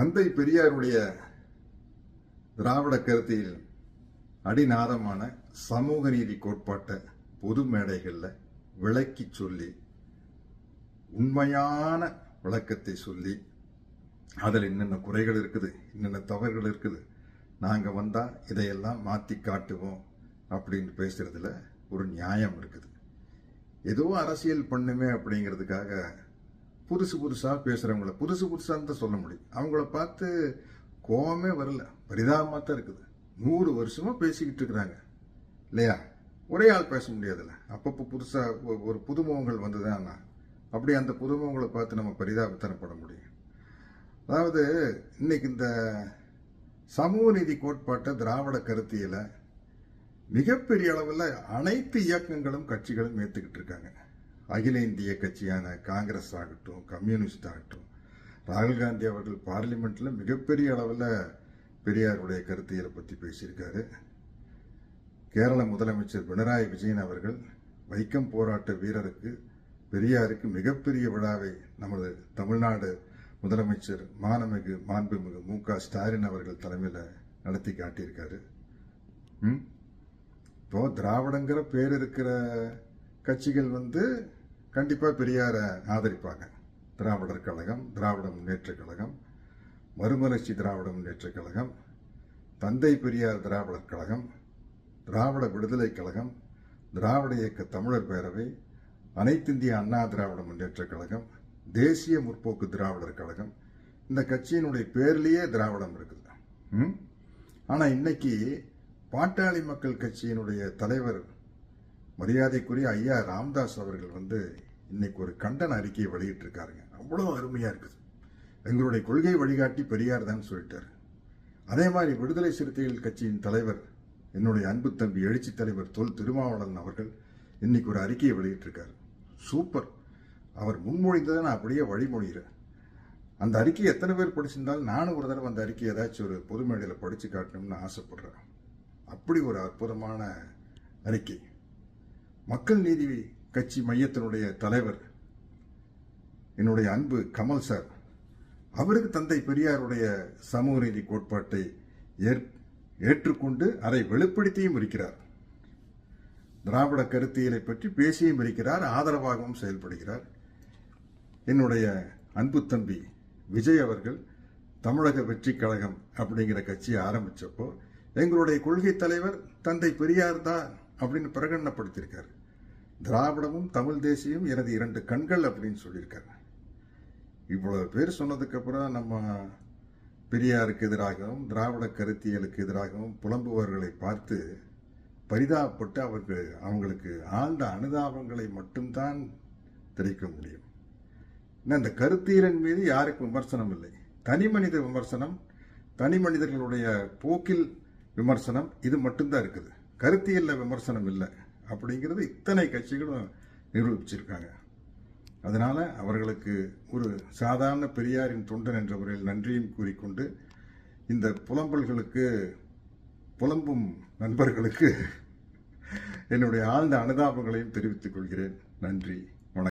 தந்தை பெரியாருடைய திராவிட கருத்தியில் அடிநாதமான சமூக நீதி கோட்பாட்டை பொது மேடைகளில் விளக்கி சொல்லி உண்மையான விளக்கத்தை சொல்லி அதில் என்னென்ன குறைகள் இருக்குது என்னென்ன தவறுகள் இருக்குது நாங்கள் வந்தால் இதையெல்லாம் மாற்றி காட்டுவோம் அப்படின்னு பேசுகிறதுல ஒரு நியாயம் இருக்குது. ஏதோ அரசியல் பண்ணுமே அப்படிங்கிறதுக்காக புதுசு புதுசாக பேசுகிறவங்கள புதுசு புதுசாக தான் சொல்ல முடியும். அவங்கள பார்த்து கோவமே வரல. பரிதாபமாக தான் இருக்குது. நூறு வருஷமாக பேசிக்கிட்டு இருக்கிறாங்க. இல்லையா? ஒரே ஆள் பேச முடியாதுல்ல. அப்பப்போ புதுசாக ஒரு புதுமுகங்கள் வந்ததுன்னா அப்படி அந்த புதுமுகங்களை பார்த்து நம்ம பரிதாபத்தனப்பட முடியும். அதாவது இன்னைக்கு இந்த சமூக நீதி கோட்பாட்டை திராவிட கருத்தியில் மிகப்பெரிய அளவில் அனைத்து இயக்கங்களும் கட்சிகளும் ஏற்றுக்கிட்டு இருக்காங்க. அகில இந்திய கட்சியான காங்கிரஸ் ஆகட்டும் கம்யூனிஸ்ட் ஆகட்டும் ராகுல் காந்தி அவர்கள் பார்லிமெண்ட்டில் மிகப்பெரிய அளவில் பெரியாருடைய கருத்தியலை பற்றி பேசியிருக்காரு. கேரள முதலமைச்சர் பினராயி விஜயன் அவர்கள் வைக்கம் போராட்ட வீரருக்கு பெரியாருக்கு மிகப்பெரிய விழாவை நமது தமிழ்நாடு முதலமைச்சர் மானமிகு மாண்புமிகு மு க ஸ்டாலின் அவர்கள் தலைமையில் நடத்தி காட்டியிருக்காரு. இப்போ திராவிடங்கிற பேர் இருக்கிற கட்சிகள் வந்து கண்டிப்பாக பெரியாரை ஆதரிப்பாங்க திராவிடர் கழகம் திராவிட முன்னேற்றக் கழகம் மறுமலர்ச்சி திராவிட முன்னேற்றக் கழகம் தந்தை பெரியார் திராவிடர் கழகம் திராவிட விடுதலை கழகம் திராவிட இயக்க தமிழர் பேரவை அனைத்திந்திய அண்ணா திராவிட முன்னேற்றக் கழகம் தேசிய முற்போக்கு திராவிடர் கழகம் இந்த கட்சியினுடைய பேர்லேயே திராவிடம் இருக்குது ம்? இன்னைக்கு பாட்டாளி மக்கள் கட்சியினுடைய தலைவர் மரியாதைக்குரிய ஐயா ராம்தாஸ் அவர்கள் வந்து இன்னைக்கு ஒரு கண்டன அறிக்கையை வெளியிட்டிருக்காருங்க. அவ்வளோ அருமையாக இருக்குது. எங்களுடைய கொள்கை வழிகாட்டி பெரியார் தான் சொல்லிட்டாரு. அதே மாதிரி விடுதலை சிறுத்தைகள் கட்சியின் தலைவர் என்னுடைய அன்பு தம்பி எழுச்சி தலைவர் தொல் திருமாவளவன் அவர்கள் இன்னைக்கு ஒரு அறிக்கையை வெளியிட்டிருக்காரு. சூப்பர். அவர் முன்மொழிந்ததை நான் அப்படியே வழிமொழிகிறேன். அந்த அறிக்கையை எத்தனை பேர் படிச்சிருந்தாலும் நானும் ஒரு தடவை அந்த அறிக்கையை ஏதாச்சும் ஒரு பொது மேடையில் படித்து காட்டணும்னு ஆசைப்படுறேன். அப்படி ஒரு அற்புதமான அறிக்கை. மக்கள் நீதி கட்சி மையத்தினுடைய தலைவர் என்னுடைய அன்பு கமல் சார் அவருக்கு தந்தை பெரியாருடைய சமூக நீதி கோட்பாட்டை ஏற்- ஏற்றுக்கொண்டு அதை வெளிப்படுத்தியும் இருக்கிறார். திராவிட கருத்தியலை பற்றி பேசியும் இருக்கிறார் ஆதரவாகவும் செயல்படுகிறார். என்னுடைய அன்பு தம்பி விஜய் அவர்கள் தமிழக வெற்றி கழகம் அப்படிங்கிற கட்சியை ஆரம்பித்தப்போ எங்களுடைய கொள்கை தலைவர் தந்தை பெரியார் தான். அப்படின்னு பிரகடனப்படுத்தியிருக்காரு. திராவிடமும் தமிழ் தேசியம் எனது இரண்டு கண்கள் அப்படின்னு சொல்லியிருக்காரு இவ்வளவு பேர் சொன்னதுக்கப்புறம் நம்ம பெரியாருக்கு எதிராகவும் திராவிட கருத்தியலுக்கு எதிராகவும் புலம்புபவர்களை பார்த்து பரிதாபப்பட்டு அவர்கள் அவங்களுக்கு ஆழ்ந்த அனுதாபங்களை மட்டும்தான் தெரிவிக்க முடியும். இந்த கருத்தியலின் மீது யாருக்கு விமர்சனம் இல்லை. தனி மனித விமர்சனம் தனி மனிதர்களுடைய போக்கில் விமர்சனம் இது மட்டும்தான் இருக்குது. கருத்தியல்ல விமர்சனம் இல்லை அப்படிங்கிறது இத்தனை கட்சிகளும் நிரூபிச்சிருக்காங்க. அதனால் அவர்களுக்கு ஒரு சாதாரண பெரியாரின் தொண்டன் என்ற முறையில் நன்றியும் கூறிக்கொண்டு இந்த புலம்பல்களுக்கு புலம்பும் நண்பர்களுக்கு என்னுடைய ஆழ்ந்த அனுதாபங்களையும் தெரிவித்துக் கொள்கிறேன். நன்றி.